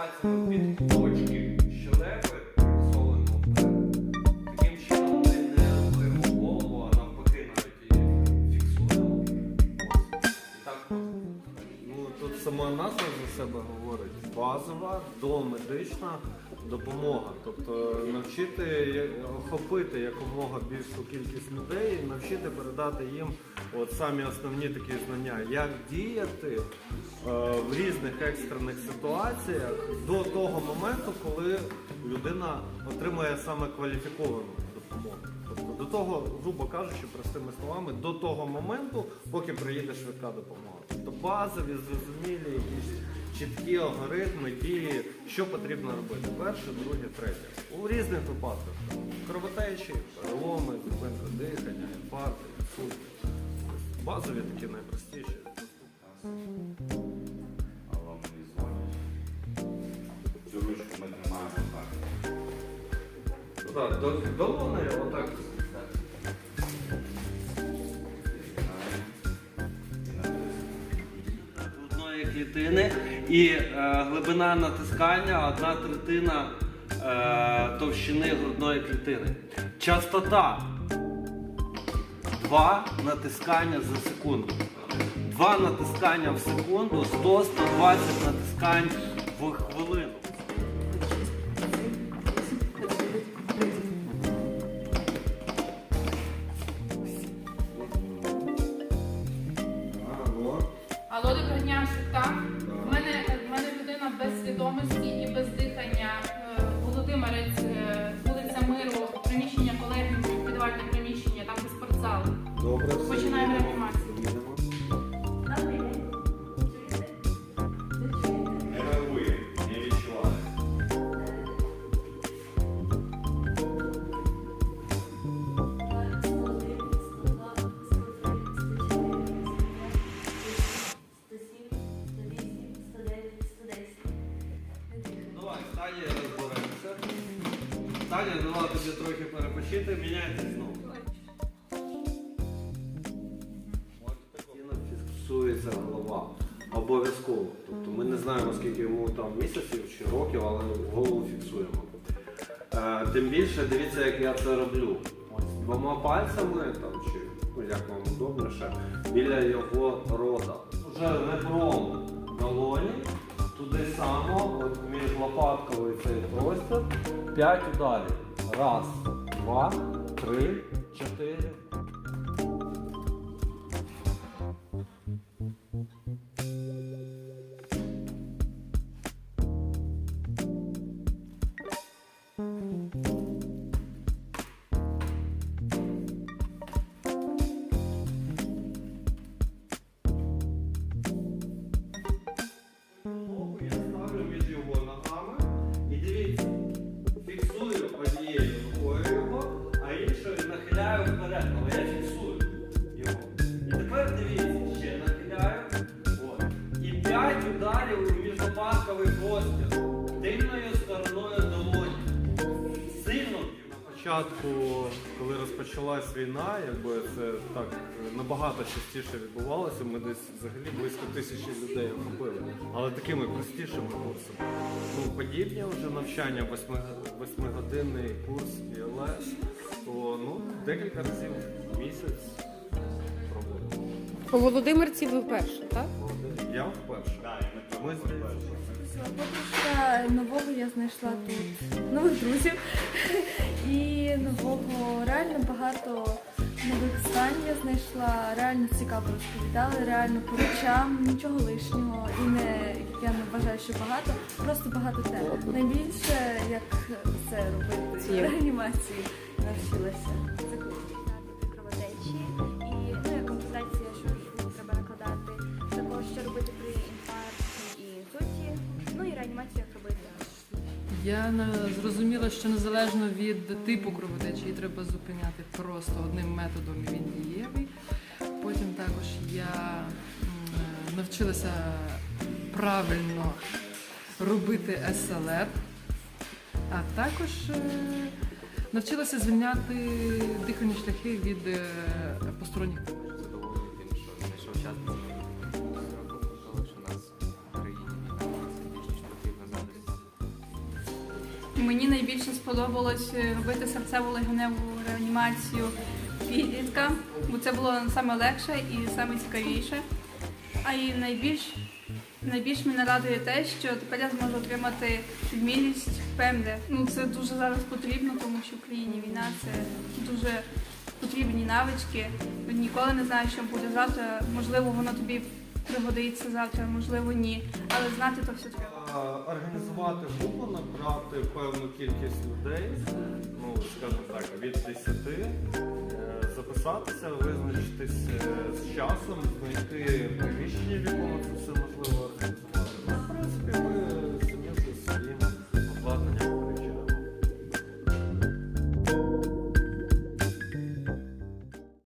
пальцями під точки щелепи вперед. Таким чином ми не рухаємо голову, а навпаки навіть її фіксуємо. Ось. Так Ну тут сама назва за себе говорить. Базова домедична допомога. Тобто навчити охопити якомога більшу кількість людей, навчити передати їм от самі основні такі знання, як діяти е, в різних екстрених ситуаціях до того моменту, коли людина отримує саме кваліфіковану допомогу. Тобто до того, грубо кажучи, простими словами, до того моменту, поки приїде швидка допомога. Тобто базові, зрозумілі, якісь чіткі алгоритми, дії, що потрібно робити. Перше, друге, третє. У різних випадках. Кровотечі, переломи, зупинка дихання, інфаркти, інсульти. Базові такі найпростіші. Алло, мені дзвонять. Цю ручку ми тримаємо так. Ну Так, до, долони, отак. грудної клітини і е, глибина натискання одна третина е, товщини грудної клітини. Частота 2 натискання за секунду. 2 натискання в секунду, 100-120 натискань в хвилину. Перепочити, міняйте знову. Фіксується голова. Обов'язково. Тобто ми не знаємо, скільки йому там місяців чи років, але голову фіксуємо. Е, тим більше дивіться, як я це роблю. Ось двома пальцями там, чи ну, як вам удобніше, біля його рота. Вже ребром долоні, туди само, от між лопаткою цей простір, 5 ударів. Раз, два, три, п'ять ударів у міжлопатковий простір тильною стороною долоні. Сильно б'ю. На початку, коли розпочалась війна, якби це так е, набагато частіше відбувалося, ми десь взагалі близько тисячі людей охопили. Але такими простішими курсами. Ну, подібні вже навчання, восьми- восьмигодинний курс ІЛС, то ну, декілька разів в місяць проводимо. У Володимирці ви вперше, так? Я вперше. Ми Подружка нового я знайшла тут. Нових друзів. І нового реально багато нових знань я знайшла, реально цікаво розповідали, реально по речам, нічого лишнього. І не я не вважаю, що багато, просто багато тем. Найбільше як це робити. Ці. реанімації навчилася. Я зрозуміла, що незалежно від типу кровотечі треба зупиняти просто одним методом, він дієвий. Потім також я навчилася правильно робити СЛР, а також е, навчилася звільняти дихальні шляхи від е, посторонніх. Задоволений тим, що знайшов час мені найбільше сподобалось е, робити серцево легеневу реанімацію підлітка, бо це було саме легше і саме цікавіше. А і найбільш найбільш мене радує те, що тепер я зможу отримати вмілість ПМД. Ну це дуже зараз потрібно, тому що в країні війна це дуже потрібні навички. Ніколи не знаєш, що буде завтра. Можливо, воно тобі пригодиться завтра, можливо, ні. Але знати то все треба. Організувати групу, набрати певну кількість людей, ну скажімо так, від 10, е, записатися, визначитись е, з часом, знайти приміщення,